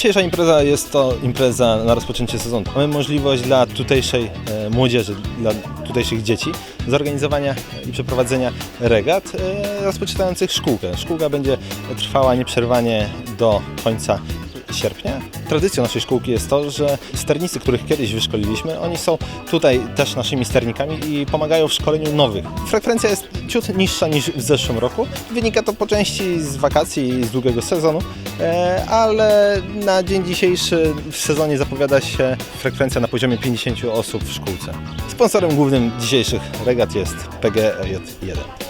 Dzisiejsza impreza jest to impreza na rozpoczęcie sezonu. Mamy możliwość dla tutejszej e, młodzieży, dla tutejszych dzieci zorganizowania i przeprowadzenia regat e, rozpoczynających szkółkę. Szkółka będzie trwała nieprzerwanie do końca sierpnia. Tradycją naszej szkółki jest to, że sternicy, których kiedyś wyszkoliliśmy, oni są tutaj też naszymi sternikami i pomagają w szkoleniu nowych. Frekwencja jest ciut niższa niż w zeszłym roku. Wynika to po części z wakacji i z długiego sezonu, e, ale na dzień dzisiejszy w sezonie zapowiada się frekwencja na poziomie 50 osób w szkółce. Sponsorem głównym dzisiejszych regat jest PGJ1.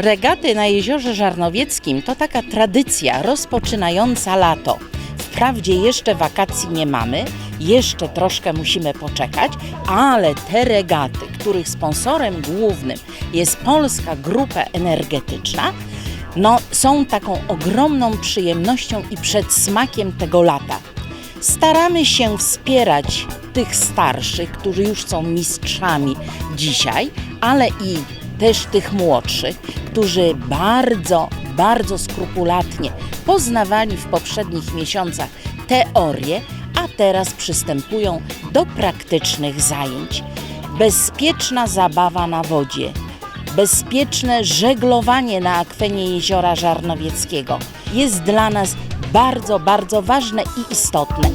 Regaty na Jeziorze Żarnowieckim to taka tradycja rozpoczynająca lato. Wprawdzie jeszcze wakacji nie mamy, jeszcze troszkę musimy poczekać, ale te regaty, których sponsorem głównym jest Polska Grupa Energetyczna, no, są taką ogromną przyjemnością i przedsmakiem tego lata. Staramy się wspierać tych starszych, którzy już są mistrzami dzisiaj, ale i też tych młodszych, którzy bardzo, bardzo skrupulatnie poznawali w poprzednich miesiącach teorię, a teraz przystępują do praktycznych zajęć. Bezpieczna zabawa na wodzie, bezpieczne żeglowanie na akwenie jeziora Żarnowieckiego jest dla nas bardzo, bardzo ważne i istotne.